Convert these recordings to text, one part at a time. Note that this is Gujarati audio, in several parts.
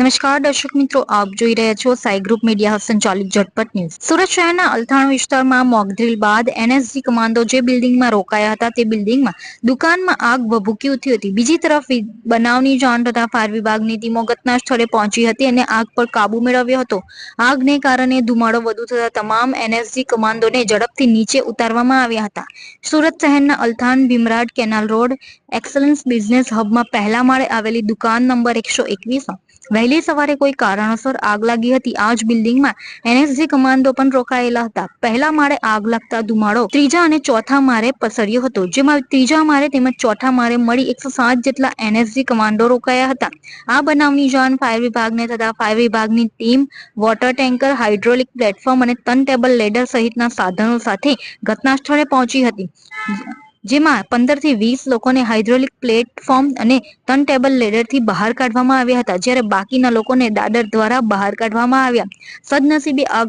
નમસ્કાર, દર્શક મિત્રો, આપ જોઈ રહ્યા છો સાઈ ગ્રુપ મીડિયા સંચાલિત ઝટપટ ન્યૂઝ. સુરત શહેરના અલથાણ વિસ્તારમાં મોકડ્રીલ બાદ એનએસજી કમાન્ડો જે બિલ્ડિંગમાં રોકાયા હતા તે બિલ્ડિંગમાં દુકાનમાં આગ ભભૂકી ઉઠી હતી. બીજી તરફ બનાવની જાણ થતા ફાયર વિભાગની ટીમો ઘટના સ્થળે પહોંચી હતી અને આગ પર કાબુ મેળવ્યો હતો. આગને કારણે ધુમાડો વધુ થતા તમામ એનએસજી કમાન્ડોને ઝડપથી નીચે ઉતારવામાં આવ્યા હતા. સુરત શહેરના Althan Bhimrad canal road excellence business હબમાં પહેલા માળે આવેલી દુકાન નંબર એકસો એકવીસમાં વહેલી સવારે કોઈ કારણોસર આગ લાગી હતી. આ જ બિલ્ડિંગમાં એનએસજી કમાન્ડો પણ રોકાયેલા હતા. પહેલા માળે આગ લાગતા ધુમાડો ત્રીજા અને ચોથા માળે પસર્યો હતો. જેમાં ત્રીજા માળે તેમજ ચોથા માળે મળી એકસો સાત જેટલા એનએસજી કમાન્ડો રોકાયા હતા. આ બનાવની જાણ ફાયર વિભાગને થતા ફાયર વિભાગની team, water tanker, hydraulic platform અને ટર્ન ટેબલ લેડર સહિતના સાધનો સાથે ઘટના સ્થળે પહોંચી હતી. જેમાં પંદરથી વીસ લોકોને હાઇડ્રોલિક પ્લેટફોર્મ અને ટર્ન ટેબલ લેડરથી બહાર કાઢવામાં આવ્યા હતા, જ્યારે બાકીના લોકોને દાદર દ્વારા બહાર કાઢવામાં આવ્યા. સદનસીબે આ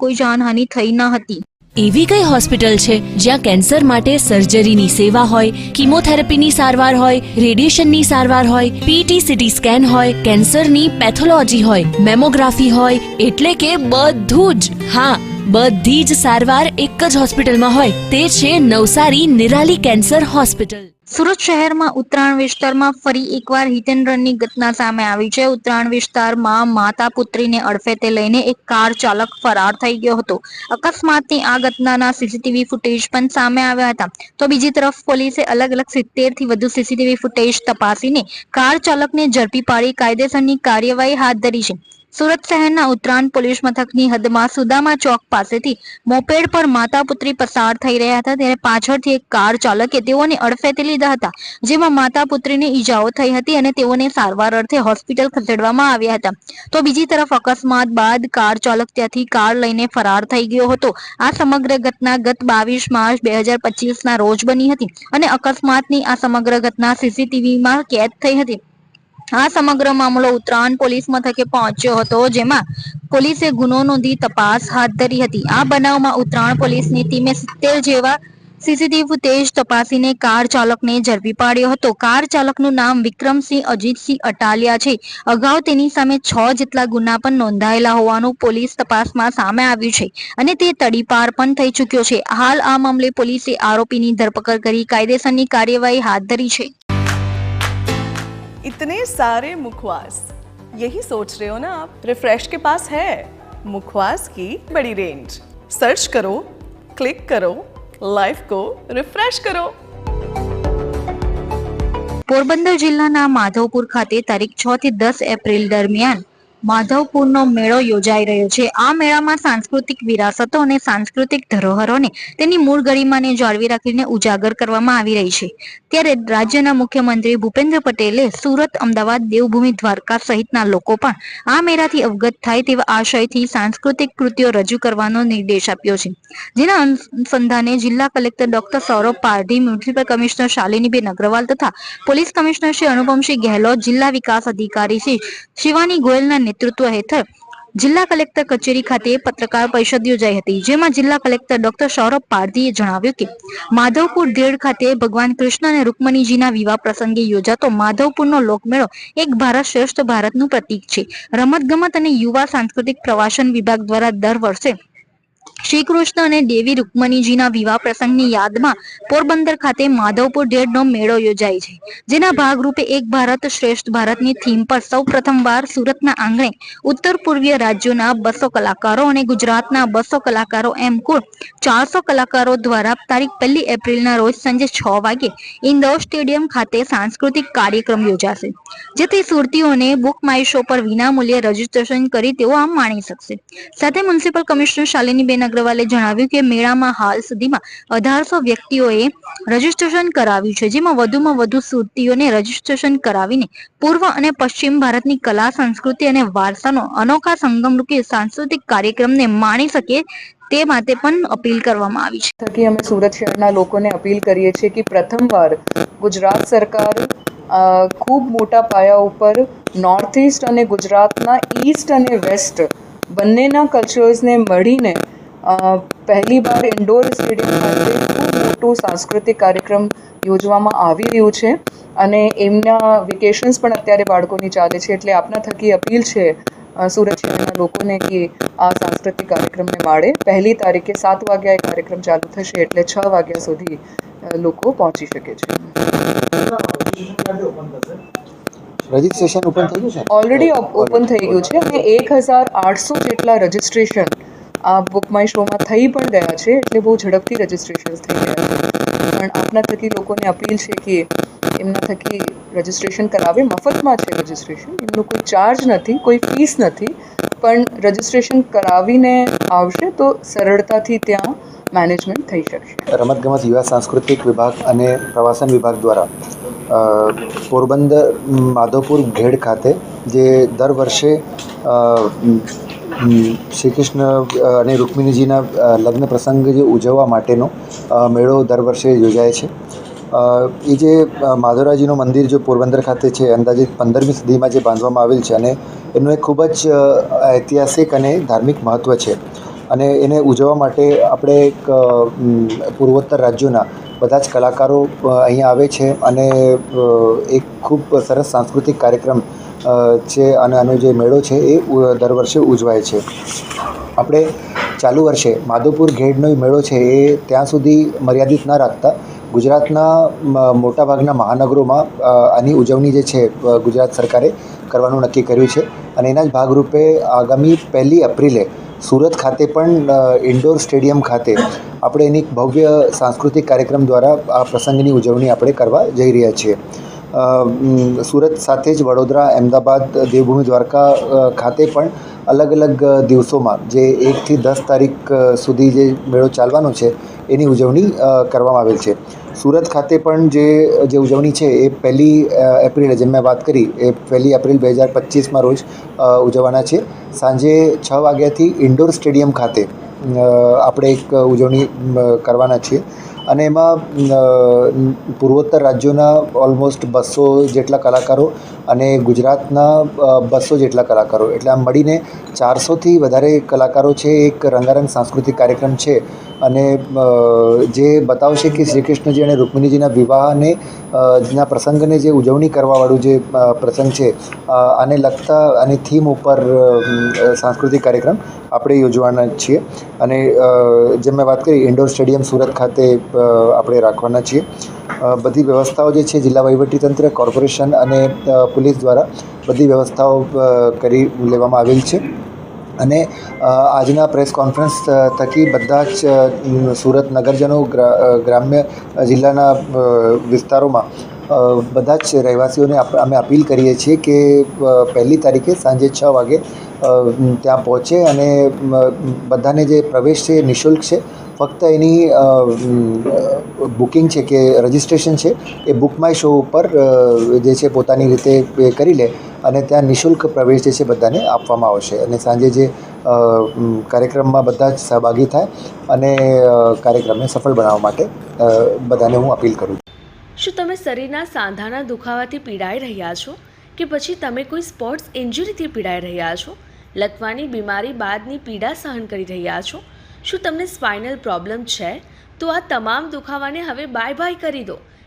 કોઈ જાનહાનિ થઈ ન હતી. એવી કઈ હોસ્પિટલ છે જ્યાં કેન્સર માટે સર્જરીની સેવા હોય, કિમોથેરાપીની સારવાર હોય, રેડિયેશનની સારવાર હોય પીટી સીટી સ્કેન હોય, કેન્સરની પેથોલોજી હોય, મેમોગ્રાફી હોય, એટલે કે બધું જ. હા બધી જ સારવાર એક જ હોસ્પિટલમાં હોય. તે છે નવસારી નિરાલી કેન્સર હોસ્પિટલ. સુરત શહેરમાં ઉત્તરાયણ વિસ્તારમાં ફરી એકવાર હિટ એન્ડ રનની ઘટના સામે આવી છે. ઉત્તરાયણ વિસ્તારમાં માતા પુત્રીને અડફેતે લઈને એક કાર ચાલક ફરાર થઈ ગયો હતો. અકસ્માતની આ ઘટનાના સીસીટીવી ફૂટેજ પણ સામે આવ્યા હતા. તો બીજી તરફ પોલીસે અલગ અલગ સિત્તેરથી વધુ સીસીટીવી ફૂટેજ તપાસીને કાર ચાલકને ઝડપી પાડી કાયદેસરની કાર્યવાહી હાથ ધરી છે. સુરત શહેરના ઉત્તરાયણ પોલીસ મથકની હદમાં સુદામા ચોક પાસેથી મોપેડ પર માતા પુત્રી પસાર થઈ રહ્યા હતા. ત્યારે પાછળથી એક કાર ચાલકે તેઓને અડફેતી લીધા હતા, જેમાં માતા પુત્રીને ઈજાઓ થઈ હતી અને તેઓને સારવાર અર્થે હોસ્પિટલ ખસેડવામાં આવ્યા હતા. તો બીજી તરફ અકસ્માત બાદ કાર ચાલક ત્યાંથી કાર લઈને ફરાર થઈ ગયો હતો. આ સમગ્ર ઘટના ગત બાવીસ માર્ચ બે હજાર પચીસના રોજ બની હતી અને અકસ્માતની આ સમગ્ર ઘટના સીસીટીવીમાં કેદ થઈ હતી. આ સમગ્ર મામલો ઉત્તરાયણ પોલીસ મથકે પહોંચ્યો હતો, જેમાં પોલીસે ગુનો નોંધી તપાસ હાથ ધરી હતી. આ બનાવમાં ઉત્તરાયણ પોલીસની ટીમે સિત્તેર જેવા સીસીટીવી ફૂટેજ તપાસીને કાર ચાલકને ઝડપી પાડ્યો હતો. કાર ચાલકનું નામ વિક્રમસિંહ અજીતસિંહ અટાલિયા છે. અગાઉ તેની સામે છ જેટલા ગુના પણ નોંધાયેલા હોવાનું પોલીસ તપાસમાં સામે આવ્યું છે અને તે તડીપાર પણ થઈ ચૂક્યો છે. હાલ આ મામલે પોલીસે આરોપીની ધરપકડ કરી કાયદેસરની કાર્યવાહી હાથ ધરી છે. इतने सारे मुखवास यही सोच रहे हो ना आप रिफ्रेश के पास है मुखवास की बड़ी रेंज सर्च करो क्लिक करो लाइफ को रिफ्रेश करो પોરબંદર જિલ્લાના માધવપુર ખાતે તારીખ છ થી દસ એપ્રિલ દરમિયાન માધવપુરનો મેળો યોજાઈ રહ્યો છે. આ મેળામાં સાંસ્કૃતિક વિરાસતો અને સાંસ્કૃતિક ધરોહરોને તેની મૂળ ગરિમાને જાળવી રાખીને ઉજાગર કરવામાં આવી રહી છે. ત્યારે રાજ્યના મુખ્યમંત્રી ભૂપેન્દ્ર પટેલે સુરત, અમદાવાદ, દેવભૂમિ, દ્વારકા સહિતના લોકો પણ આ મેળાથી અવગત થાય તેવા આશયથી સાંસ્કૃતિક કૃતિઓ રજૂ કરવાનો નિર્દેશ આપ્યો છે. જેના અનુસંધાને જિલ્લા collector doctor Saurabh Pardhi municipal commissioner Shaliniben Agrawal તથા પોલીસ કમિશનર શ્રી અનુપમસિંહ ગેહલોત, જિલ્લા વિકાસ અધિકારી શ્રી શિવાની ગોયલના નેતૃત્વ હેઠળ જિલ્લા કલેક્ટર કચેરી ખાતે પત્રકાર પરિષદ યોજાઈ હતી. જેમાં જિલ્લા કલેક્ટર ડોક્ટર સૌરભ પારધીએ જણાવ્યું કે, માધવપુર ધેડ ખાતે ભગવાન કૃષ્ણ અને રૂકમણીજીના વિવાહ પ્રસંગે યોજાતો માધવપુરનો લોકમેળો એક ભારત શ્રેષ્ઠ ભારતનું પ્રતીક છે. રમતગમત અને યુવા સાંસ્કૃતિક પ્રવાસન વિભાગ દ્વારા દર વર્ષે શ્રી કૃષ્ણ અને દેવી રૂકમણીજીના વિવાહ પ્રસંગની યાદમાં પોરબંદર ખાતે માધવપુર ડેડનો મેળો યોજાય છે, જેના ભાગરૂપે એક ભારત શ્રેષ્ઠ ભારતની થીમ પર સૌ પ્રથમવાર સુરતના આંગણે ઉત્તર પૂર્વીય રાજ્યોના બસો કલાકારો અને ગુજરાતના બસો કલાકારો એમ કુલ ચારસો કલાકારો દ્વારા તારીખ પહેલી એપ્રિલના રોજ સાંજે છ વાગે ઇન્દોર સ્ટેડિયમ ખાતે સાંસ્કૃતિક કાર્યક્રમ યોજાશે, જેથી સુરતીઓને બુક માય શો પર વિનામૂલ્યે રજીસ્ટ્રેશન કરી તેઓ આમ માણી શકશે. સાથે મ્યુનિસિપલ કમિશનર શાલિનીબેન અગ્રવાલે જણાવ્યું કે મેળામાં હાલ સુધીમાં અઢારસો વ્યક્તિઓએ રજીસ્ટ્રેશન કરાવ્યું છે, જેમાં વધુમાં વધુ સુરતીઓને રજીસ્ટ્રેશન કરાવીને પૂર્વ અને પશ્ચિમ ભારતની કલા, સંસ્કૃતિ અને વારસાનો અનોખા સંગમરૂપી સાંસ્કૃતિક કાર્યક્રમને માણી શકે તે માટે પણ અપીલ કરવામાં આવી છે. થકી અમે સુરત શહેરના લોકોને અપીલ કરીએ છીએ કે પ્રથમવાર ગુજરાત સરકાર ખૂબ મોટા પાયા ઉપર નોર્થ ઇસ્ટ અને ગુજરાતના ઈસ્ટ અને વેસ્ટ બંનેના કલ્ચર્સને મળીને અ, પહેલીવાર ઇન્ડોર સ્ટેડિયમ ખાતે ખૂબ મોટું સાંસ્કૃતિક કાર્યક્રમ યોજવામાં આવી રહ્યું છે અને એમના વેકેશન્સ પણ અત્યારે બાળકોની ચાલે છે એટલે આપના થકી અપીલ છે સુરત શહેરના લોકોને કે આ સાંસ્કૃતિક કાર્યક્રમને માળે. પહેલી તારીખે સાત વાગ્યા એ કાર્યક્રમ ચાલુ થશે એટલે છ વાગ્યા સુધી લોકો પહોંચી શકે છે. રજિસ્ટ્રેશન ઓપન થઈ ગયું છે? ઓલરેડી ઓપન થઈ ગયું છે અને એક હજાર આઠસો જેટલા રજિસ્ટ્રેશન આ બુક માય શોમાં થઈ પણ ગયા છે, એટલે બહુ ઝડપથી રજીસ્ટ્રેશન થઈ ગયા છે. પણ આપના થકી લોકોને અપીલ છે કે એમના થકી રજિસ્ટ્રેશન કરાવે. મફતમાં છે રજિસ્ટ્રેશન એમનો કોઈ ચાર્જ નથી, કોઈ ફીસ નથી. પણ રજિસ્ટ્રેશન કરાવીને આવશે તો સરળતાથી ત્યાં મેનેજમેન્ટ થઈ શકશે. રમતગમત, યુવા સાંસ્કૃતિક વિભાગ અને પ્રવાસન વિભાગ દ્વારા પોરબંદર, માધવપુર ઘેડ ખાતે જે દર વર્ષે શ્રી કૃષ્ણ અને રૂકમિણીજીના લગ્ન પ્રસંગ જે ઉજવવા માટેનો મેળો દર વર્ષે યોજાય છે. એ જે માધવરાજીનું મંદિર જે પોરબંદર ખાતે છે, અંદાજિત પંદરમી સદીમાં જે બાંધવામાં આવેલ છે અને એનું એક ખૂબ જ ઐતિહાસિક અને ધાર્મિક મહત્ત્વ છે. અને એને ઉજવવા માટે આપણે એક પૂર્વોત્તર રાજ્યોના બધા જ કલાકારો અહીંયા આવે છે અને એક ખૂબ સરસ સાંસ્કૃતિક કાર્યક્રમ છે અને આનો જે મેળો છે એ દર વર્ષે ઉજવાય છે. આપણે ચાલુ વર્ષે માધવપુર ઘેડનો મેળો છે એ ત્યાં સુધી મર્યાદિત ન રાખતા ગુજરાતના મોટાભાગના મહાનગરોમાં આની ઉજવણી જે છે ગુજરાત સરકારે કરવાનું નક્કી કર્યું છે. અને એના જ ભાગરૂપે આગામી પહેલી એપ્રિલે સુરત ખાતે પણ ઇન્ડોર સ્ટેડિયમ ખાતે આપણે એની ભવ્ય સાંસ્કૃતિક કાર્યક્રમ દ્વારા આ પ્રસંગની ઉજવણી આપણે કરવા જઈ રહ્યા છીએ. સુરત સાથે જ વડોદરા, અમદાવાદ, દેવભૂમિ, દ્વારકા ખાતે પણ અલગ અલગ દિવસોમાં જે એકથી દસ તારીખ સુધી જે મેળો ચાલવાનો છે, એની ઉજવણી કરવામાં આવેલ છે. સુરત ખાતે પણ જે જે ઉજવણી છે, એ પહેલી એપ્રિલે, જેમ મેં વાત કરી, એ પહેલી એપ્રિલ બે હજાર પચીસમાં રોજ ઉજવવાના છે. સાંજે છ વાગ્યાથી ઇન્ડોર સ્ટેડિયમ ખાતે આપણે એક ઉજવણી કરવાના છીએ. અને એમાં પૂર્વોત્તર રાજ્યોના ઓલમોસ્ટ બસો જેટલા કલાકારો અને ગુજરાતના બસો જેટલા કલાકારો. એટલે આમ મળીને ચારસોથી વધારે કલાકારો છે. એક રંગારંગ સાંસ્કૃતિક કાર્યક્રમ છે. અને જે બતાવશે કે શ્રી કૃષ્ણજી અને રૂકમિણીજીના વિવાહને જેના પ્રસંગને જે ઉજવણી કરવાવાળું જે પ્રસંગ છે આને લગતા અને થીમ ઉપર સાંસ્કૃતિક કાર્યક્રમ આપણે યોજવાના છીએ. અને જેમ મેં વાત કરી, ઇન્ડોર સ્ટેડિયમ સુરત ખાતે આપણે રાખવાના છીએ. બધી વ્યવસ્થાઓ જે છે, જિલ્લા વહીવટીતંત્ર, કોર્પોરેશન અને પોલીસ દ્વારા બધી વ્યવસ્થાઓ કરી લેવામાં આવેલ છે. અને આજના પ્રેસ કોન્ફરન્સ થકી બધા જ સુરત નગરજનો ગ્રામ્ય જિલ્લાના વિસ્તારોમાં બધા જ રહેવાસીઓને અમે અપીલ કરીએ છીએ કે પહેલી તારીખે સાંજે છ વાગે ત્યાં પહોંચે અને બધાને જે પ્રવેશ છે એ નિઃશુલ્ક છે. ફક્ત એની બુકિંગ છે કે રજિસ્ટ્રેશન છે એ બુક માય શો ઉપર જે છે પોતાની રીતે કરી લે. અને ત્યાં નિઃશુલ્ક પ્રવેશ જે છે બધાને આપવામાં આવશે. અને સાંજે જે કાર્યક્રમમાં બધા જ સહભાગી થાય અને કાર્યક્રમને સફળ બનાવવા માટે બધાને હું અપીલ કરું છું. શું તમે શરીરના સાંધાના દુખાવાથી પીડાઈ રહ્યા છો? કે પછી તમે કોઈ સ્પોર્ટ્સ ઇન્જરીથી પીડાઈ રહ્યા છો? લકવાની બીમારી બાદની પીડા સહન કરી રહ્યા છો? શું તમને સ્પાઇનલ પ્રોબ્લેમ છે? તો આ તમામ દુખાવાને હવે બાય બાય કરી દો.